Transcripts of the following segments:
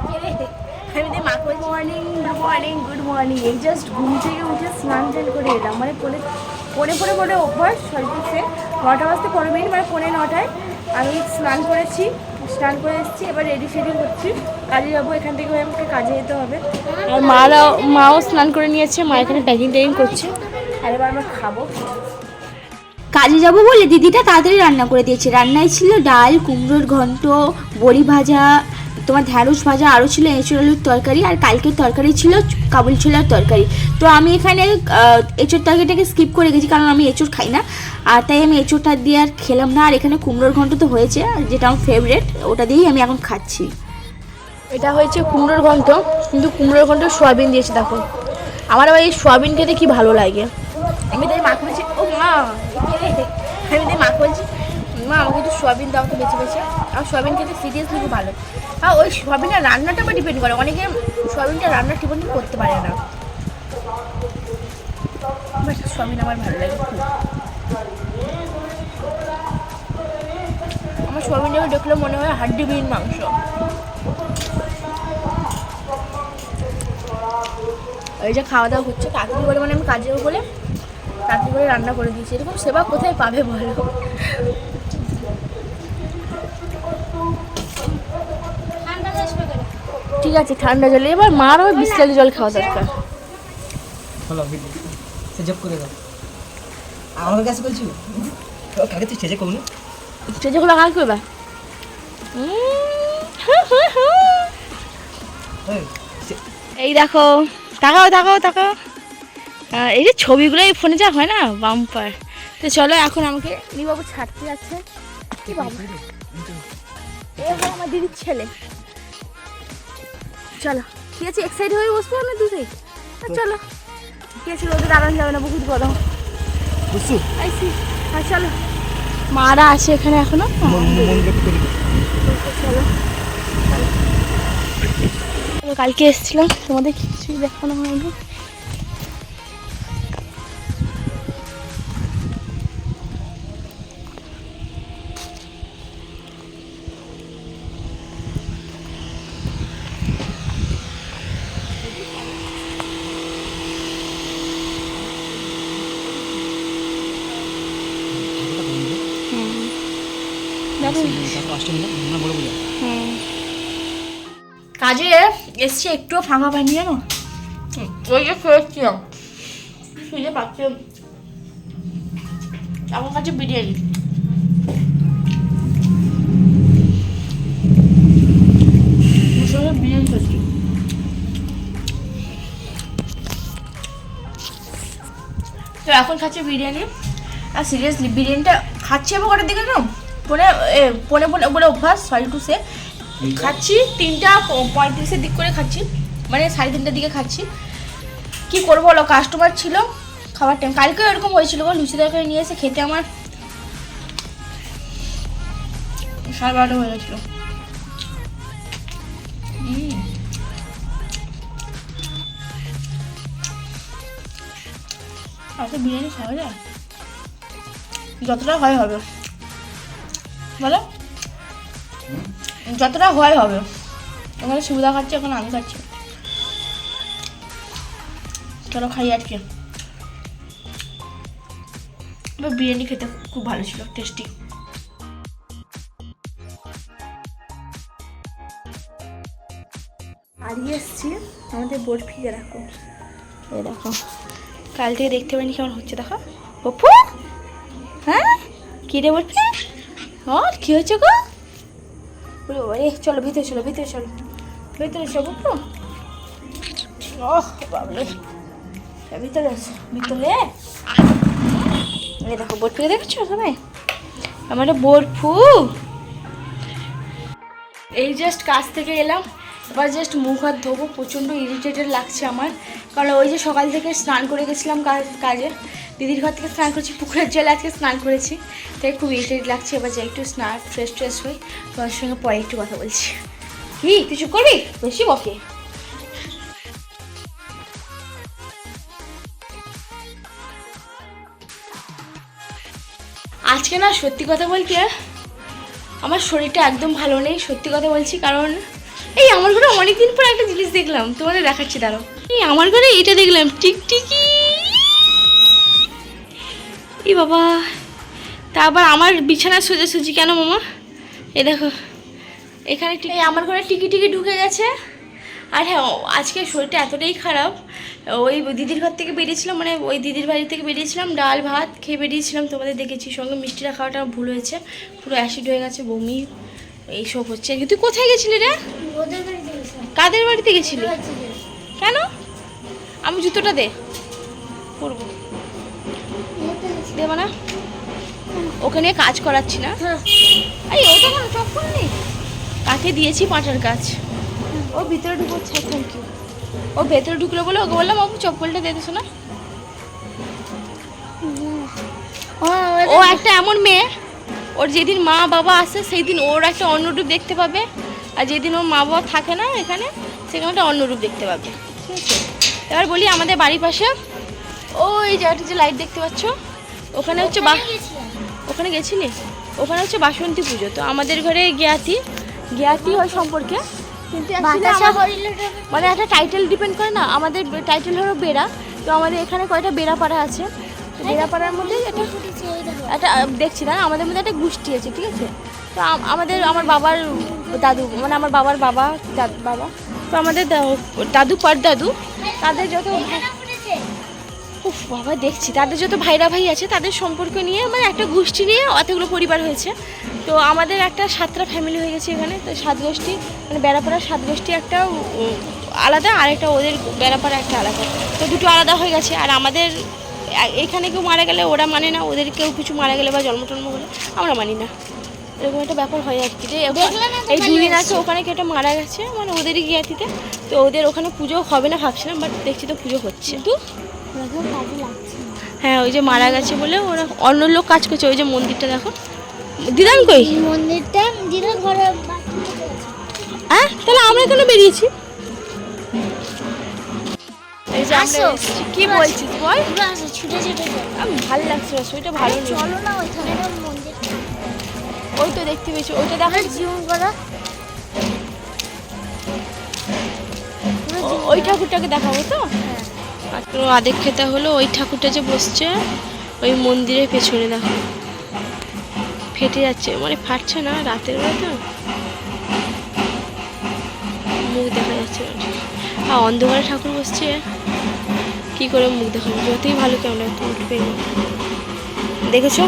আমি মা good morning good morning good morning এই জাস্ট ঘুম থেকে উঠে স্নান টান করে এলাম। মানে পরে পরে পরে পরে অভ্যাস সে। নটা বাজতে পনেরো মিনিট মানে পনেরো নটায় আমি স্নান করেছি স্নান করে এসেছি এবার রেডি শেডি হচ্ছি কাজে যাব এখান থেকে আমাকে কাজে যেতে হবে। আর মারাও মাও স্নান করে নিয়েছে মা এখানে প্যাকিং ট্যাকিং করছে। আর এবার আমরা খাব। কাজে যাব বলে দিদিটা তাড়াতাড়ি রান্না করে দিয়েছে। রান্নায় ছিল ডাল কুমড়োর ঘন্ট বড়ি ভাজা তোমার ঢ্যাঁড়স ভাজা আরও ছিল এঁচড় আলুর তরকারি আর কালকের তরকারি ছিল কাবুল ছোলার তরকারি। তো আমি এখানে এঁচোড় তরকারিটাকে স্কিপ করে গেছি কারণ আমি এঁচোড় খাই না। আর তাই আমি এঁচোড়টা দিয়ে আর খেলাম না। আর এখানে কুমড়োর ঘন্ট তো হয়েছে যেটা আমার ফেভারেট ওটা দিয়েই আমি এখন খাচ্ছি। এটা হয়েছে কুমড়োর ঘন্ট, কিন্তু কুমড়োর ঘন্ট সোয়াবিন দিয়েছে, দেখো। আমার আবার এই সোয়াবিন খেতে কি ভালো লাগে। আমি তাই মাকে বলছি, ও মা, আমি তাই মাকে বলছি, মা, আমাকে একটু সোয়াবিন দাও তো বেছে বেছে। আর সোয়াবিন খেতে সিরিয়াসলি খুব ভালো। আর ওই সোয়াবিনের রান্নাটা আবার ডিপেন্ড করে। অনেকে সোয়াবিনটা রান্না ঠিক করতে পারে না। বাট সোয়াবিন আমার ভালো লাগে খুব। আমার সোয়াবিনটাকে দেখলে মনে হয় হাড্ডিবিহীন মাংস। এই যে খাওয়া দাওয়া হচ্ছে, তাড়াতাড়ি করে মানে আমি কাজেও বলে তাড়াতাড়ি করে রান্না করে দিয়েছি। এরকম সেবা কোথায় পাবে বলো? ঠিক আছে ঠান্ডা জলে। এবার মার আবার বিসলারি জল খাওয়া দরকার। করে দাও। আমার কাছে বলছি কাকে তুই করবা? এই দেখো তাকাও তাকাও তাকাও। এই যে ছবিগুলো এই ফোনে যা হয় না বাম্পার তো চলো এখন আমাকে নিবাবু ছাড়তে যাচ্ছে। কি বাবা? এ আমার দিদির ছেলে। চলো। ঠিক আছে? এক সাইড হয়ে বসবো আমি দুধে চলো। ঠিক আছে রোদে দাঁড়ানো যাবে না বহুত গরম। বুঝছ আইসি আর চলো। মারা আছে এখানে এখনও? চলো, কালকে এসেছিলাম তোমাদের কিছুই দেখানো হয়নি। কাজে এসছে একটুও ফাঁকা পাইনি জানো? ওই যে খেয়েছিলাম। শুয়ে পাচ্ছি। আমার কাছে বিরিয়ানি। বিরিয়ানি খাচ্ছি তো এখন খাচ্ছি বিরিয়ানি। আর সিরিয়াসলি বিরিয়ানিটা খাচ্ছি আমি কটার দিকে না পনে পনে পনে বলে অভ্যাস সরি টু সে খাচ্ছি তিনটা পঁয়ত্রিশের দিক করে খাচ্ছি। মানে সাড়ে তিনটার দিকে খাচ্ছি। কি করব বলো? কাস্টমার ছিল খাবার টাইম কালকেও এরকম হয়েছিল লুচি তরকারি নিয়ে এসে খেতে আমার সাড়ে বারোটা হয়ে গেছিল। আজকে বিরিয়ানি খাওয়া যায়? যতটা হয় হবে। বলো যতটা হয় হবে। ওখানে সুবিধা খাচ্ছে এখন আমি খাচ্ছি। চলো খাই আজকে। এবার বিরিয়ানি খেতে খুব ভালো ছিল টেস্টি হারিয়ে এসছি আমাদের বরফিকে রাখো এ দেখো কাল থেকে দেখতে পাইনি কেমন হচ্ছে দেখো। পপু? হ্যাঁ? কী রে বরফি ও কী হয়েছে গো? বলো বাবা চলো, ভিতরে চলো ভিতরে চলো ভিতরে চলো তো ওহ বাবলে ভিতরে এসো ভিতরে। এই দেখো বরফিকে দেখছ সবাই? আমার বরফু এই জাস্ট কাজ থেকে এলাম। এবার জাস্ট মুখ হাত ধোবো, প্রচণ্ড ইরিটেটেড লাগছে আমার। কারণ ওই যে সকাল থেকে স্নান করে গেছিলাম কাজ- দিদির ঘর থেকে স্নান করেছি, পুকুরের জলে আজকে স্নান করেছি। তাই খুব ইরিটেট লাগছে, এবার যাই একটু স্নান ফ্রেশ ট্রেশ হই। তোমার সঙ্গে পরে একটু কথা বলছি। কি? কিছু করবি? বেশি বকে। আজকে না সত্যি কথা বলতে, আমার শরীরটা একদম ভালো নেই, সত্যি কথা বলছি। কারণ এই, আমার ঘরে অনেকদিন পর একটা জিনিস দেখলাম। তোমাদের দেখাচ্ছি, দাঁড়াও। এই, আমার ঘরে এটা দেখলাম টিকটিকি এই বাবা, তা আবার আমার বিছানা সোজাসুজি কেন, মামা? এই দেখো, এখানে টিকি আমার ঘরে টিকি টিকি ঢুকে গেছে। আর হ্যাঁ আজকে শরীরটা এতটাই খারাপ। ওই দিদির ঘর থেকে বেরিয়েছিলাম মানে ওই দিদির বাড়ি থেকে বেরিয়েছিলাম, ডাল, ভাত খেয়ে বেরিয়েছিলাম। তোমাদের দেখেছি, সঙ্গে মিষ্টিটা খাওয়াটা ভুল হয়েছে। পুরো অ্যাসিড হয়ে গেছে, বমি। এইসব হচ্ছে। তুই কোথায় গেছিলি রে? কাদের বাড়িতে গেছিলি? কেন? আমি জুতোটা দে। পরবো। দেবো না ওখানে কাজ করাচ্ছি না। এই ওটা কোনো চপ্পল নেই। কাকে দিয়েছি পাঁটার কাজ ও ভিতরে ঢুকোচ্ছে থ্যাংক ইউ ও ভেতরে ঢুকলো বলে ওকে বললাম বাবু চপ্পলটা দিয়ে দিস না ও একটা এমন মেয়ে ওর যেদিন মা বাবা আসে সেই দিন ওর একটা অন্য রূপ দেখতে পাবে। আর যেদিন ওর মা বাবা থাকে না এখানে সেখানে একটা অন্য রূপ দেখতে পাবে। ঠিক আছে? এবার বলি আমাদের বাড়ির পাশে ওই জায়গাটা যে লাইট দেখতে পাচ্ছ? ওখানে হচ্ছে বা ওখানে গেছিলি? ওখানে হচ্ছে বাসন্তী পুজো। তো আমাদের ঘরে জ্ঞাতি জ্ঞাতি হয় সম্পর্কে। কিন্তু মানে একটা টাইটেল ডিপেন্ড করে না। আমাদের টাইটেল হলো বেড়া। তো আমাদের এখানে কয়টা বেড়াপাড়া আছে? তো বেড়াপাড়ার মধ্যে একটা একটা, দেখছি না, আমাদের মধ্যে একটা গোষ্ঠী আছে, ঠিক আছে? তো আমাদের, আমার বাবার দাদু মানে আমার বাবার বাবা, দাদু, বাবা, তো আমাদের দাদু, পর দাদু, তাদের যত উফ, বাবা, দেখছি, তাদের যত ভাইরা ভাই আছে, তাদের সম্পর্ক নিয়ে মানে একটা গোষ্ঠী নিয়ে অতগুলো পরিবার হয়েছে। তো আমাদের একটা সাতটা ফ্যামিলি হয়ে গেছে এখানে, তো সাত গোষ্ঠী মানে বেড়াপাড়ার সাত গোষ্ঠী একটা আলাদা, আর একটা ওদের বেড়াপাড়া একটা আলাদা। তো দুটো আলাদা হয়ে গেছে, আর আমাদের এখানে কেউ মারা গেলে ওরা মানে না ওদের কেউ কিছু মারা গেলে বা জন্ম টন্ম হলে আমরা মানি না। এরকম একটা ব্যাপার হয় আর কি। যে এই দুদিন আছে ওখানে কেউ মারা গেছে মানে ওদেরই গিয়াতিতে তো ওদের ওখানে পুজো হবে না ভাবছিলাম বাট দেখছি তো পুজো হচ্ছে। তো হ্যাঁ ওই যে মারা গেছে বলে ওরা অন্য লোক কাজ করছে ওই যে মন্দিরটা দেখো। দিদান কই? মন্দিরটা দিনের ঘরে হ্যাঁ তাহলে আমরা কেন বেরিয়েছি? এই যে আমরা এসেছি। কি বলছিস বল? ছুটে ছুটে আমি ভালো লাগছে না শরীরটা ভালো নেই চলো না ওইখানে মন্দির। ওই তো দেখতে পেয়েছি ওইটা দেখো। করা ও- ওই ঠাকুরটাকে দেখাবো তো? আর তো খেতে হলো ওই ঠাকুরটা যে বসছে ওই মন্দিরের পেছনে দেখো। ফেটে যাচ্ছে মানে ফাটছে না রাতের বেলা তো মুখ দেখা যাচ্ছে না। ঠিক। আর অন্ধকারে ঠাকুর বসছে। কি করে মুখ দেখাবো? যতই ভালো ক্যামেরা উঠবে দেখেছ?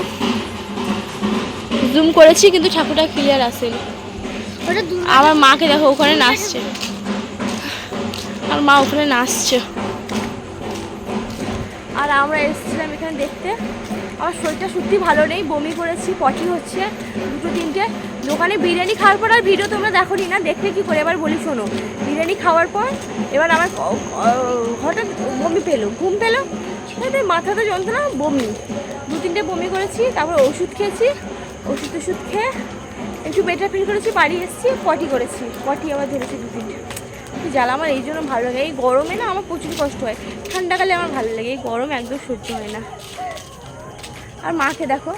জুম করেছি কিন্তু ঠাকুরটা ক্লিয়ার আসেনি ওটা আমার মাকে দেখো ওখানে নাচছে। আর মা ওখানে নাচছে। আর আমরা এসেছিলাম এখানে দেখতে। আমার শরীরটা সত্যি ভালো নেই, বমি করেছি, পটি হচ্ছে, দুটো তিনটে। দোকানে বিরিয়ানি খাওয়ার পর আর ভিডিও তোমরা দেখো না, দেখলে কি করে? এবার বলি শোনো, বিরিয়ানি খাওয়ার পর এবার আমার হঠাৎ বমি পেল, ঘুম পেল সাথে মাথাতে যন্ত্রণা, বমি। দু তিনটে বমি করেছি, তারপর ওষুধ খেয়েছি, ওষুধ টষুধ খেয়ে একটু বেটার ফিল করেছি, বাড়ি এসেছি, পটি করেছি, পটি আবার ধরেছি দু তিনটে। জ্বালা আমার এই জন্য ভালো লাগে, এই গরমে না আমার প্রচুর কষ্ট হয় ঠান্ডাকালে আমার ভালো লাগে, এই গরম একদম সহ্য হয় না। আর মাকে দেখো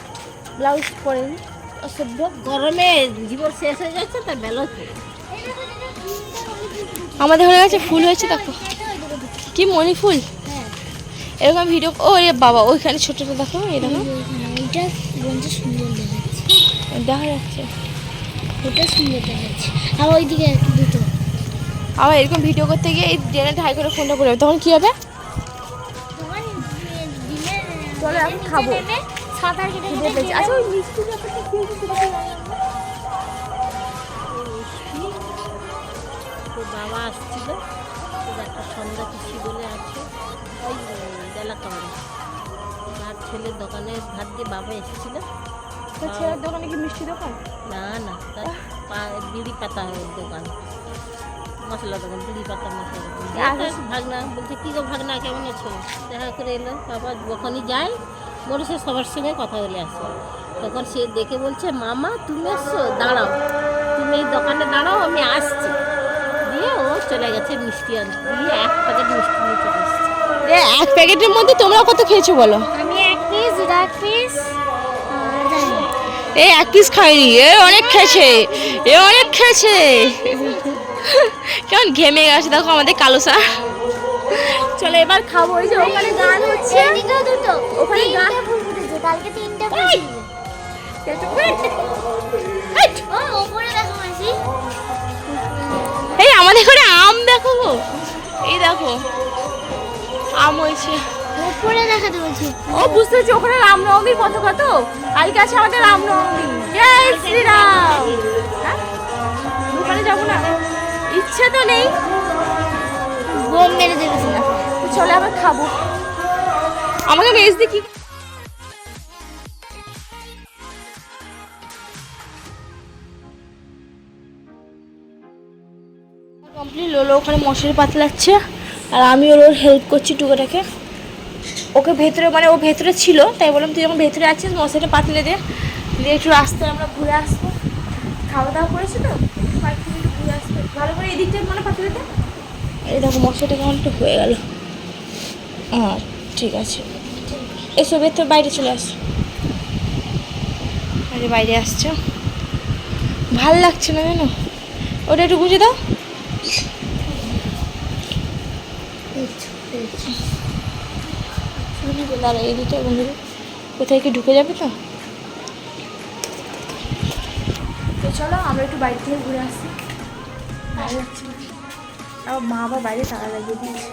ব্লাউজ পরেনি অসভ্য। গরমে জীবন শেষ হয়ে যাচ্ছে তার বেলা আমাদের ঘরে কাছে ফুল হয়েছে দেখো। কি মনি ফুল? এরকম ভিডিও ও রে বাবা ওইখানে ছোটটা দেখো এই দেখো। এটা সুন্দর দেখাচ্ছে। দেখা যাচ্ছে। ওটা সুন্দর দেখাচ্ছে। আর ওইদিকে দুটো। আবার এরকম ভিডিও করতে গিয়ে এই ডেনে ঢাই করে ফোনটা করে তখন কি হবে? চলো এখন খাব। সাঁতার কেটে খিদে পেয়েছে আচ্ছা ওই মিষ্টি ব্যাপারটা কি হয়েছে তোর বাবা আসছিল একটা সন্ধ্যা কৃষি বলে আছে। ওই বেলাকা বাড়ি তার ছেলের দোকানে ধার দিয়ে বাবা এসেছিল। তোর ছেলের দোকানে কি মিষ্টি দোকান? না না তার বিড়ি পাতা দোকান। মশলা দোকান বিড়ি পাতা মশলা দোকান। আচ্ছা। ভাগনা বলছে কী গো ভাগনা কেমন আছো? দেখা করে এলো। বাবা যখনই যায় মোরে সে সবার সঙ্গে কথা বলে আসে তখন সে দেখে বলছে মামা তুমি এসছো দাঁড়াও। তুমি এই দোকানে দাঁড়াও আমি আসছি। দিয়ে ও চলে গেছে মিষ্টি আনতে। দিয়ে এক প্যাকেট মিষ্টি নিয়ে চলে এসছে। এক প্যাকেটের মধ্যে তোমরা কত খেয়েছো বলো? আমি এক পিস এক পিস এ এক পিস খাইনি এ অনেক খেয়েছে এ অনেক খেয়েছে। কেমন ঘেমে গেছে দেখো আমাদের কালো স্যার চলো এবার খাব ওই যে ওখানে গান হচ্ছে। দুটো। কালকে তিনটে এই! আমাদের ঘরে আম দেখো গো। এই দেখো আম হয়েছে। ওপরে দেখাতে বলছি। ও বুঝতে পারছি ওখানে রামনবমীর পতাকা তো। কালকে আছে আমাদের রামনবমী জয় শ্রীরাম। হ্যাঁ? ওখানে যাব না? ইচ্ছে তো নেই। বোম মেরে দেবে চলে আবার খাব। আমাকে বেশ দেখি কমপ্লিট লোলো ওখানে মশারি পাতলাচ্ছে আর আমি ওর ওর হেল্প করছি টুকোটাকে। ওকে ভেতরে মানে ও ভেতরে ছিল, তাই বললাম, তুই যখন ভেতরে আছিস, মশারিটা পাতলে দে। দিয়ে একটু রাস্তায় আমরা ঘুরে আসব। খাওয়া দাওয়া করেছি তো? ঘুরে আসব। ভালো করে এদিকটা মানে পাতলে দে এই দেখো, মশারিটা কেমন একটু হয়ে গেল। হ্যাঁ ঠিক আছে। এসো, ভেতর, বাইরে চলে আস। বাইরে আসছো। ভালো লাগছে না জানো? ওটা একটু গুঁজে দাও। দাঁড়া এই দুটো গুঁজে কোথায় কি ঢুকে যাবে তো? তো চলো আমরা একটু বাইরে থেকে ঘুরে আসি। ভালো লাগছে না মা আবার বাইরে তালা লাগিয়ে দিয়েছে।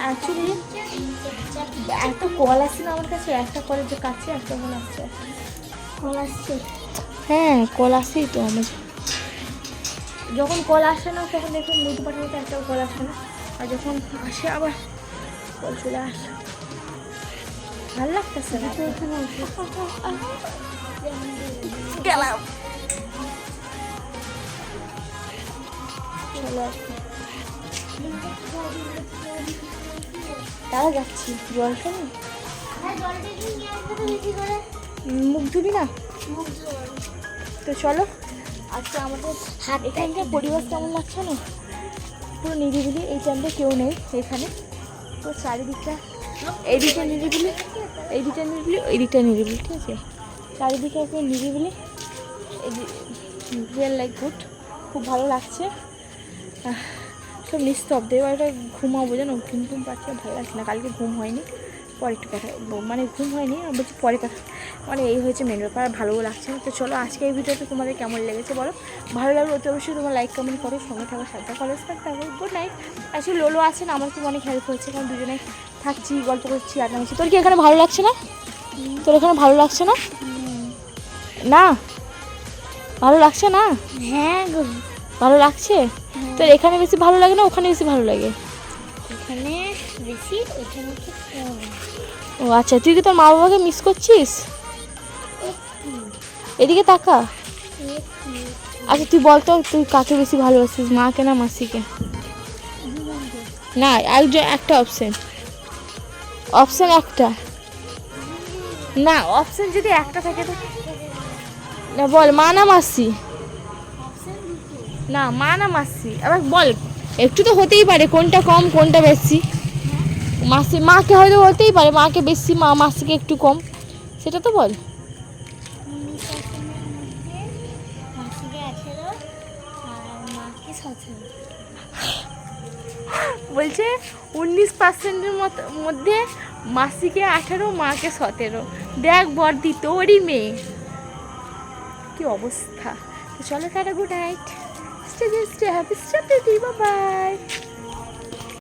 অ্যাকচুয়ালি একটা কল আসছে না আমার কাছে একটা কলের যে কাছে একটা কল আসছে। কল আসছে? হ্যাঁ কল আসেই তো আমার যখন কল আসে না তখন দেখুন মুদি পাঠানোতে একটাও কল আসে না। আর যখন আসে আবার কল চলে আসে। ভালো লাগতেছে না? গেলাম। চলে আসবে তারা যাচ্ছি। জল শোনো মুখ ধুবি না? তো চলো আজকে আমাদের এখানকার পরিবেশ কেমন লাগছে না? পুরো নিরিবিলি এই টাইমটা কেউ নেই এখানে। পুরো চারিদিকটা এইদিকটা নিরিবিলি এইদিকটা নিরিবিলি, ওইদিকটা নিরিবিলি, ঠিক আছে? চারিদিকে পুরো নিরিবিলি রিয়েল লাইক গুড খুব ভালো লাগছে। সব নিস্তব্ধ। এবার ঘুমাবো জানো, ঘুম ঘুম পাচ্ছে ভালো লাগছে না, কালকে ঘুম হয়নি। পরে একটু কথা মানে ঘুম হয়নি আমি বলছি পরে কথা মানে এই হয়েছে মেন ব্যাপার আর ভালোও লাগছে। না তো চলো আজকে এই ভিডিওটা তোমাদের কেমন লেগেছে বলো? ভালো লাগলে অতি অবশ্যই তোমার লাইক কমেন্ট করো সঙ্গে থাকো সাথে কলেজ হবে। গুড নাইট আসলে লোলো আছে না আমার খুব অনেক হেল্প হচ্ছে কারণ দুজনে থাকছি গল্প করছি আড্ডা মারছি। তোর কি এখানে ভালো লাগছে না? তোর এখানে ভালো লাগছে না? না? ভালো লাগছে না? হ্যাঁ গো। ভালো লাগছে? তোর এখানে বেশি ভালো লাগে না ওখানে বেশি ভালো লাগে? এখানে বেশি কম। ও আচ্ছা তুই কি তোর মা বাবাকে মিস করছিস? এদিকে তাকা। আচ্ছা তুই বল তো তুই কাকে বেশি ভালোবাসিস, মাকে না মাসিকে? না একজন একটা অপশন অপশন একটা। না অপশন যদি একটা থাকে তো না, বল, মা না মাসি? না, মা না মাসি। আবার বল, একটু তো হতেই পারে, কোনটা কম, কোনটা বেশি? মাসি, মাকে হয়তো হতেই পারে, মাকে বেশি, মা মাসিকে একটু কম। সেটা তো বল। বলছে উনিশ পার্সেন্টের মতো মধ্যে মাসিকে আঠারো, মাকে সতেরো। দেখ বর্দি, তোরই মেয়ে। কি অবস্থা। চলো tata good night stay stay happy stay bye